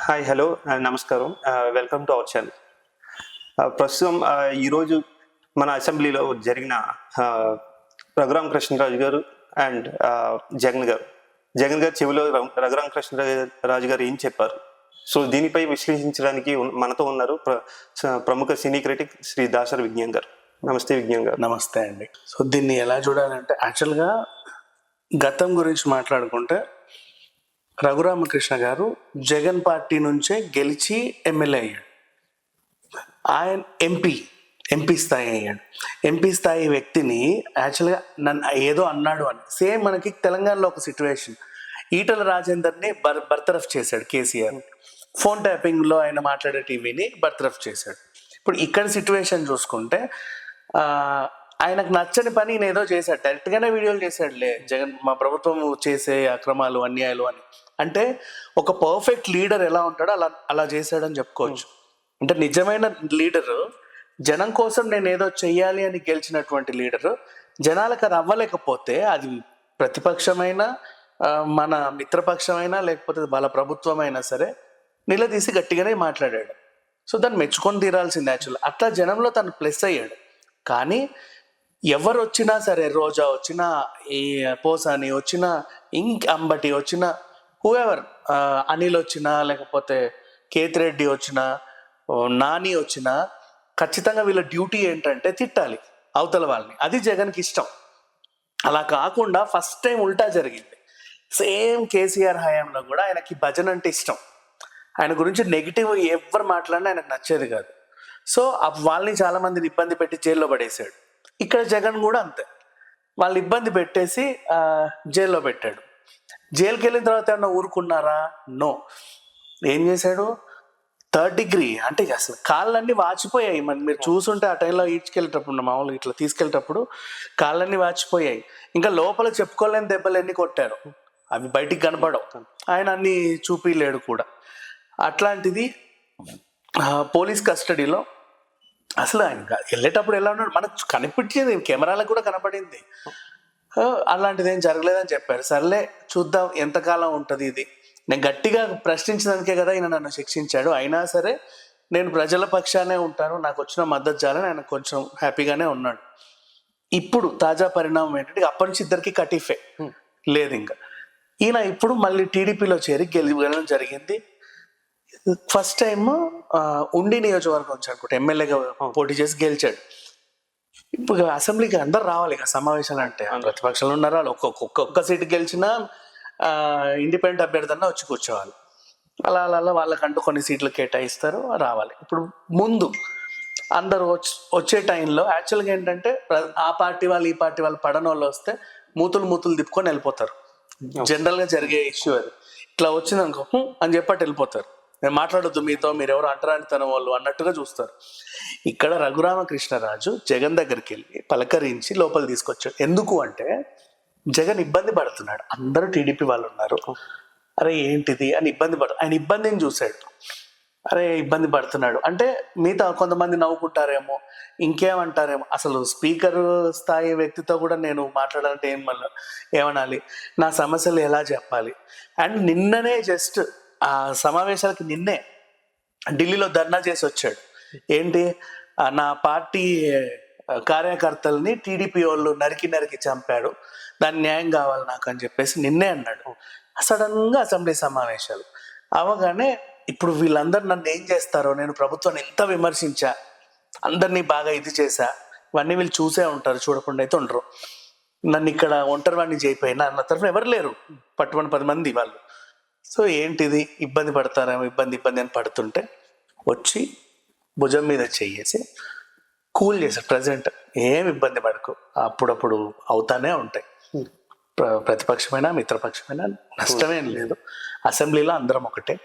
Hi hello uh, నమస్కారం. Welcome to our channel ప్రస్తుతం uh, ఈరోజు మన అసెంబ్లీలో జరిగిన రఘురామ్ రఘురామ కృష్ణరాజు గారు అండ్ జగన్ గారు. జగన్ గారు చెవిలో రఘురామ్ రఘురామ కృష్ణరాజు గారు ఏం చెప్పారు? సో దీనిపై విశ్లేషించడానికి మనతో ఉన్నారు ప్ర- స- ప్రముఖ సినీ క్రిటిక్ శ్రీ దాసర్ విజ్ఞాన్ గారు. నమస్తే విజ్ఞాన్ గారు. నమస్తే అండి. సో దీన్ని ఎలా చూడాలంటే యాక్చువల్గా గతం గురించి మాట్లాడుకుంటే రఘురామకృష్ణ గారు జగన్ పార్టీ నుంచే గెలిచి ఎమ్మెల్యే అయ్యాడు. ఆయన ఎంపీ ఎంపీ స్థాయి అయ్యాడు. ఎంపీ స్థాయి వ్యక్తిని యాక్చువల్గా నన్ను ఏదో అన్నాడు అని. సేమ్ మనకి తెలంగాణలో ఒక సిచ్యువేషన్ ఈటల రాజేందర్ని బర్ బర్తరఫ్ చేశాడు కేసీఆర్. ఫోన్ ట్యాపింగ్లో ఆయన మాట్లాడే టీవీని బర్తరఫ్ చేశాడు. ఇప్పుడు ఇక్కడ సిచ్యువేషన్ చూసుకుంటే ఆయనకు నచ్చని పని నేను ఏదో చేశాడు. డైరెక్ట్గానే వీడియోలు చేశాడులే. జగన్ మా ప్రభుత్వం చేసే అక్రమాలు అన్యాయాలు అని. అంటే ఒక పర్ఫెక్ట్ లీడర్ ఎలా ఉంటాడో అలా అలా చేశాడని చెప్పుకోవచ్చు. అంటే నిజమైన లీడరు జనం కోసం నేను ఏదో చెయ్యాలి అని గెలిచినటువంటి లీడరు జనాలకు అది అవ్వలేకపోతే అది ప్రతిపక్షమైన మన మిత్రపక్షమైనా లేకపోతే వాళ్ళ ప్రభుత్వమైనా సరే నిలదీసి గట్టిగానే మాట్లాడాడు. సో దాన్ని మెచ్చుకొని తీరాల్సింది యాక్చువల్ అట్లా జనంలో తను ప్లస్ అయ్యాడు. కానీ ఎవరు వచ్చినా సరే రోజా వచ్చినా ఈ పోసాని వచ్చినా ఇంక్ అంబటి వచ్చినా హూఎవర్ అనిల్ వచ్చినా లేకపోతే కేతిరెడ్డి వచ్చినా ఓ నాని వచ్చినా ఖచ్చితంగా వీళ్ళ డ్యూటీ ఏంటంటే తిట్టాలి అవతల వాళ్ళని. అది జగన్కి ఇష్టం. అలా కాకుండా ఫస్ట్ టైం ఉల్టా జరిగింది. సేమ్ కేసీఆర్ హయాంలో కూడా ఆయనకి భజన అంటే ఇష్టం. ఆయన గురించి నెగిటివ్ ఎవరు మాట్లాడినా ఆయనకు నచ్చేది కాదు. సో వాళ్ళని చాలా మందిని ఇబ్బంది పెట్టి జైల్లో పడేశాడు. ఇక్కడ జగన్ కూడా అంతే. వాళ్ళు ఇబ్బంది పెట్టేసి జైల్లో పెట్టాడు. జైలుకి వెళ్ళిన తర్వాత ఏమన్నా ఊరుకున్నారా? నో ఏం చేశాడు? థర్డ్ డిగ్రీ అంటే అసలు కాళ్ళన్నీ వాచిపోయాయి. మరి మీరు చూసుంటే ఆ టైంలో ఈడ్చుకెళ్ళేటప్పుడు మామూలుగా ఇట్లా తీసుకెళ్ళేటప్పుడు కాళ్ళన్నీ వాచిపోయాయి. ఇంకా లోపల చెప్పుకోలేని దెబ్బలు ఎన్ని కొట్టారు. అవి బయటికి కనపడవు. ఆయన అన్ని చూపిలేడు కూడా. అట్లాంటిది పోలీస్ కస్టడీలో అసలు ఆయన వెళ్ళేటప్పుడు ఎలా ఉన్నాడు? మనకు కనిపించింది కెమెరాలకు కూడా కనపడింది. అలాంటిది ఏం జరగలేదని చెప్పారు. సర్లే చూద్దాం ఎంతకాలం ఉంటుంది ఇది. నేను గట్టిగా ప్రశ్నించడానికే కదా ఈయన నన్ను శిక్షించాడు. అయినా సరే నేను ప్రజల పక్షానే ఉంటాను. నాకు వచ్చిన మద్దతు చాలని ఆయన కొంచెం హ్యాపీగానే ఉన్నాడు. ఇప్పుడు తాజా పరిణామం ఏంటంటే అప్పటి నుంచి ఇద్దరికి కటిఫే. లేదు ఇంకా. ఈయన ఇప్పుడు మళ్ళీ టీడీపీలో చేరి గెలి వెళ్ళడం జరిగింది. ఫస్ట్ టైం ఉండి నియోజకవర్గం అనుకుంటా ఎమ్మెల్యేగా పోటీ చేసి గెలిచాడు. ఇప్పుడు అసెంబ్లీకి అందరు రావాలి ఇక సమావేశాలు అంటే. ప్రతిపక్షాలు ఉన్నారు వాళ్ళు. ఒక్కొక్క ఒక్క సీటు గెలిచినా ఇండిపెండెంట్ అభ్యర్థి అన్న వచ్చి కూర్చోవాలి. అలా అలా అలా వాళ్ళకంటూ కొన్ని సీట్లు కేటాయిస్తారు రావాలి. ఇప్పుడు ముందు అందరు వచ్చి వచ్చే టైంలో యాక్చువల్గా ఏంటంటే ఆ పార్టీ వాళ్ళు ఈ పార్టీ వాళ్ళు పడని వాళ్ళు వస్తే మూతులు మూతులు తిప్పుకొని వెళ్ళిపోతారు. జనరల్గా జరిగే ఇష్యూ అది. ఇట్లా వచ్చింది అనుకో "హ్మ్" అని చెప్పి అటు వెళ్ళిపోతారు. నేను మాట్లాడొద్దు మీతో మీరు ఎవరు అంటరాని తన వాళ్ళు అన్నట్టుగా చూస్తారు. ఇక్కడ రఘురామకృష్ణరాజు జగన్ దగ్గరికి వెళ్ళి పలకరించి లోపల తీసుకొచ్చాడు. ఎందుకు అంటే జగన్ ఇబ్బంది పడుతున్నాడు. అందరూ టీడీపీ వాళ్ళు ఉన్నారు. అరే ఏంటిది? అని ఇబ్బంది పడు ఆయన ఇబ్బందిని చూశాడు. అరే ఇబ్బంది పడుతున్నాడు. అంటే మిగతా కొంతమంది నవ్వుకుంటారేమో ఇంకేమంటారేమో. అసలు స్పీకర్ స్థాయి వ్యక్తితో కూడా నేను మాట్లాడాలంటే ఏం మళ్ళీ ఏమనాలి? నా సమస్యలు ఎలా చెప్పాలి? అండ్ నిన్ననే జస్ట్ ఆ సమావేశాలకి నిన్నే ఢిల్లీలో ధర్నా చేసి వచ్చాడు. ఏంటి? నా పార్టీ కార్యకర్తల్ని టీడీపీ వాళ్ళు నరికి నరికి చంపాడు. దాని న్యాయం కావాలి నాకు అని చెప్పేసి నిన్నే అన్నాడు. సడన్గా అసెంబ్లీ సమావేశాలు. అవగానే ఇప్పుడు వీళ్ళందరూ నన్ను ఏం చేస్తారో నేను ప్రభుత్వాన్ని ఎంత విమర్శించా అందరినీ బాగా ఇది చేశా ఇవన్నీ వీళ్ళు చూసే ఉంటారు చూడకుండా అయితే ఉండరు. నన్ను ఇక్కడ ఒంటరి వాడిని చేయిపోయినా నా తరఫున ఎవరు లేరు. పట్టుమని పది మంది వాళ్ళు. సో ఏంటిది? ఇబ్బంది పడతారేమో ఇబ్బంది ఇబ్బంది అని పడుతుంటే వచ్చి భుజం మీద చెయ్యేసి కూల్ చేశారు ప్రజెంట్. ఏం ఇబ్బంది పడకు అప్పుడప్పుడు అవుతానే ఉంటాయి. ప్ర- ప్రతిపక్షమైనా మిత్రపక్షమైనా నష్టమేం లేదు. అసెంబ్లీలో అందరం ఒకటే.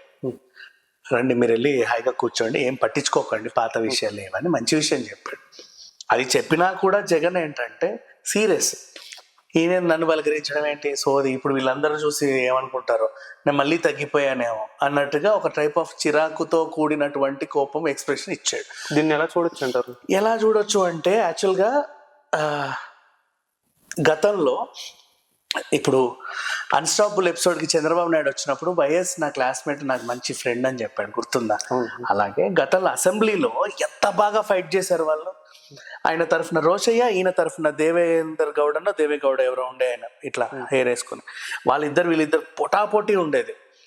రండి మీరు వెళ్ళి హాయిగా కూర్చోండి ఏం పట్టించుకోకండి పాత విషయాలు ఏమని మంచి విషయం చెప్పాడు. అది చెప్పినా కూడా జగన్ ఏంటంటే సీరియస్. ఈయన నన్ను పలకరించడం ఏంటి? సోది ఇప్పుడు వీళ్ళందరూ చూసి ఏమనుకుంటారో? నేను మళ్ళీ తగ్గిపోయానేమో అన్నట్టుగా ఒక టైప్ ఆఫ్ చిరాకుతో కూడినటువంటి కోపం ఎక్స్ప్రెషన్ ఇచ్చాడు. దీన్ని ఎలా చూడొచ్చు అంటారు? ఎలా చూడొచ్చు అంటే యాక్చువల్గా గతంలో ఇప్పుడు అన్స్టాపుల్ ఎపిసోడ్కి చంద్రబాబు నాయుడు వచ్చినప్పుడు వైఎస్ నా క్లాస్మేట్ నాకు మంచి ఫ్రెండ్ అని చెప్పాడు. గుర్తుందా? అలాగే గతంలో అసెంబ్లీలో ఎంత బాగా ఫైట్ చేశారు వాళ్ళు? ఆయన తరఫున రోషయ్య ఈయన తరఫున దేవేందర్ గౌడ్ అన్న దేవే గౌడ ఎవరో ఉండే ఆయన ఇట్లా హెయిర్ వేసుకుని. వాళ్ళిద్దరు వీళ్ళిద్దరు పొటాపోటీ ఉండేది.